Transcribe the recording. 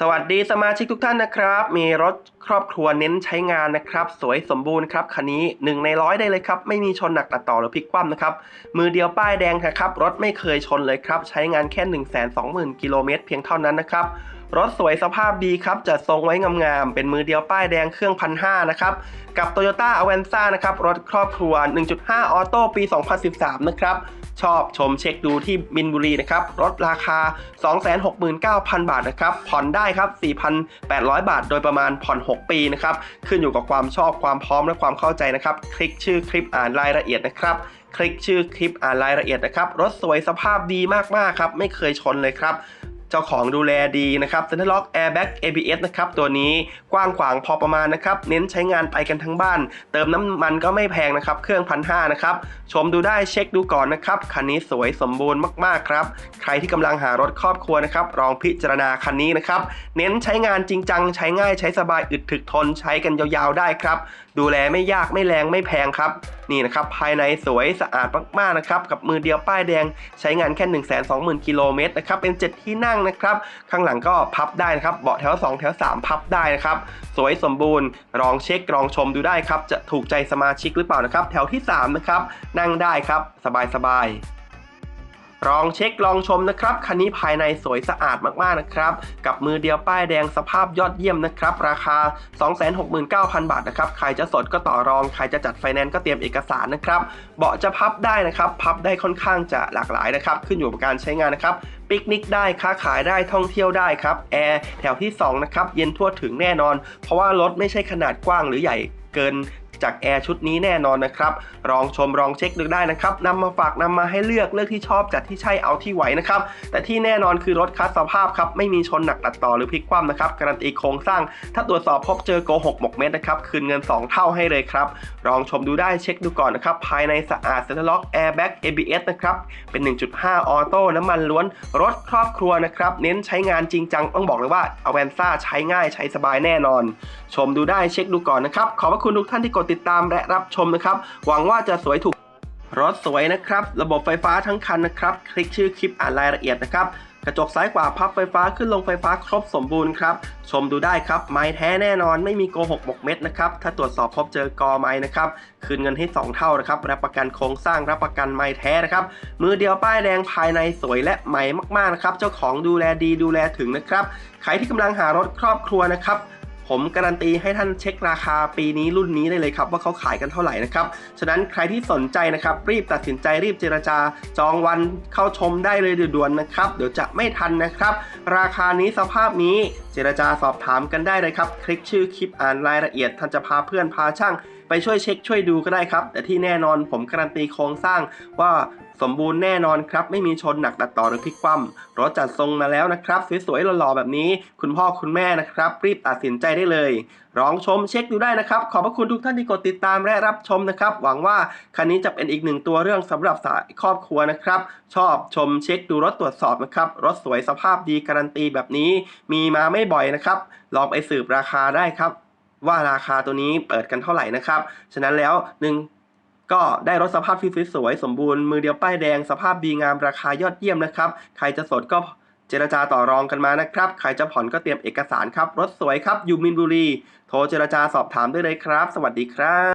สวัสดีสมาชิกทุกท่านนะครับ มีรถครอบครัวเน้นใช้งานนะครับ สวยสมบูรณ์ครับคันนี้หนึ่งในร้อยได้เลยครับ ไม่มีชนหนักตัดต่อหรือพลิกคว่ำนะครับ มือเดียวป้ายแดงนะครับ รถไม่เคยชนเลยครับ ใช้งานแค่ 1 2 0 0 0 0 กิโลเมตรเพียงเท่านั้นนะครับ รถสวยสภาพดีครับจัดทรงไว้งามๆ เป็นมือเดียวป้ายแดงเครื่องพันห้านะครับ กับ Toyota a v a n z a นะครับ รถครอบครัว 1.5 ออโต้ปี 2013 นะครับ ชอบชมเช็คดูที่มินบุรีนะครับ รถราคา 269,000 บาทนะครับ ผ่อนได้ครับ 4,800 บาท โดยประมาณผ่อน 6 ปีนะครับ ขึ้นอยู่กับความชอบความพร้อมและความเข้าใจนะครับ คลิกชื่อคลิปอ่านรายละเอียดนะครับคลิกชื่อคลิปอ่านรายละเอียดนะครับ รถสวยสภาพดีมากๆครับ ไม่เคยชนเลยครับ เจ้าของดูแลดีนะครับ c e n t e r Lock Airbag ABS นะครับตัวนี้กว้างขวางพอประมาณนะครับเน้นใช้งานไปกันทั้งบ้าน เติมน้ำมันก็ไม่แพงนะครับเครื่องพันห้านะครับชมดูได้เช็คดูก่อนนะครับคันนี้สวยสมบูรณ์มากๆครับใครที่กำลังหารถครอบครัวนะครับลองพิจารณาคันนี้นะครับเน้นใช้งานจริงจังใช้ง่ายใช้สบายอึดถึกทนใช้กันยาวๆได้ครับ ดูแลไม่ยากไม่แรงไม่แพงครับ นี่นะครับ ภายในสวยสะอาดมากๆนะครับ กับมือเดียวป้ายแดงใช้งานแค่ 1 2 0 0 0 0กิโลเมตรนะครับ เป็น 7 ที่นั่งนะครับ ข้างหลังก็พับได้นะครับ เบาะแถว 2 แถว 3 พับได้นะครับ สวยสมบูรณ์ลองเช็คลองชมดูได้ครับ จะถูกใจสมาชิกหรือเปล่านะครับ แถวที่ 3 นะครับ นั่งได้ครับ สบายๆ ลองเช็คลองชมนะครับ คันนี้ภายในสวยสะอาดมากๆนะครับ กับมือเดียวป้ายแดงสภาพยอดเยี่ยมนะครับ ราคา 269,000 บาทนะครับ ใครจะสดก็ต่อรอง ใครจะจัดไฟแนนซ์ก็เตรียมเอกสารนะครับ เบาะจะพับได้นะครับ พับได้ค่อนข้างจะหลากหลายนะครับ ขึ้นอยู่กับการใช้งานนะครับ ปิกนิกได้ ค้าขายได้ ท่องเที่ยวได้ครับ แอร์แถวที่2นะครับ เย็นทั่วถึงแน่นอน เพราะว่ารถไม่ใช่ขนาดกว้างหรือใหญ่เกิน จากแอร์ชุดนี้แน่นอนนะครับลองชมลองเช็คดูได้นะครับนำมาฝากนำมาให้เลือกเลือกที่ชอบจัดที่ใช่เอาที่ไหวนะครับแต่ที่แน่นอนคือรถคัสสภาพครับไม่มีชนหนักตัดต่อหรือพลิกคว่ำนะครับการันตีโครงสร้าง ถ้าตรวจสอบพบเจอโกหกหมกเม็ดนะครับคืนเงิน 2 เท่าให้เลยครับลองชมดูได้เช็คดูก่อนนะครับภายในสะอาดเซ็นทรัลล็อกแอร์แบ็ก ABS นะครับเป็น 1.5 ออโต้น้ำมันล้วนรถครอบครัวนะครับเน้นใช้งานจริงจังต้องบอกเลยว่าอเวนซ่าใช้ง่ายใช้สบายแน่นอน ชมดูได้เช็คดูก่อนนะครับ ขอบพระคุณทุกท่านที่กดติดตามและรับชมนะครับ หวังว่าจะสวยถูกรถสวยนะครับ ระบบไฟฟ้าทั้งคันนะครับ คลิกชื่อคลิปอ่านรายละเอียดนะครับ กระจกซ้ายขวาพับไฟฟ้าขึ้นลงไฟฟ้าครบสมบูรณ์ครับ ชมดูได้ครับ ไม้แท้แน่นอนไม่มีโกหกหมกเม็ดนะครับ ถ้าตรวจสอบพบเจอกอไม้นะครับ คืนเงินให้ 2 เท่านะครับ รับประกันโครงสร้างรับประกันไม้แท้นะครับ มือเดียวป้ายแดงภายในสวยและใหม่มากๆนะครับ เจ้าของดูแลดีดูแลถึงนะครับ ใครที่กำลังหารถครอบครัวนะครับ ผมการันตีให้ท่านเช็คราคาปีนี้รุ่นนี้ได้เลยครับ ว่าเขาขายกันเท่าไหร่นะครับ ฉะนั้นใครที่สนใจนะครับ รีบตัดสินใจรีบเจรจา จองวันเข้าชมได้เลยด่วนๆนะครับ เดี๋ยวจะไม่ทันนะครับ ราคานี้สภาพนี้เจรจาสอบถามกันได้เลยครับ คลิกชื่อคลิปอ่านรายละเอียดท่านจะพาเพื่อนพาช่างไปช่วยเช็คช่วยดูก็ได้ครับ แต่ที่แน่นอนผมการันตีโครงสร้างว่า สมบูรณ์แน่นอนครับ ไม่มีชนหนักตัดต่อหรือพลิกคว่ำรถจัดทรงมาแล้วนะครับ สวยๆหล่อๆแบบนี้ คุณพ่อคุณแม่นะครับ รีบตัดสินใจได้เลยลองชมเช็คดูได้นะครับ ขอบพระคุณทุกท่านที่กดติดตามและรับชมนะครับ หวังว่าคันนี้จะเป็นอีกหนึ่งตัวเรื่องสำหรับสายครอบครัวนะครับ ชอบชมเช็คดูรถตรวจสอบนะครับ รถสวยสภาพดีการันตีแบบนี้ มีมาไม่บ่อยนะครับ ลองไปสืบราคาได้ครับ ว่าราคาตัวนี้เปิดกันเท่าไหร่นะครับ ฉะนั้นแล้วหนึ่ง ก็ได้รถสภาพที่สวยๆสมบูรณ์มือเดียวป้ายแดงสภาพดีงามราคายอดเยี่ยมนะครับ ใครจะสดก็เจรจาต่อรองกันมานะครับ ใครจะผ่อนก็เตรียมเอกสารครับ รถสวยครับ อยู่มินบุรี โทรเจรจาสอบถามได้เลยครับ สวัสดีครับ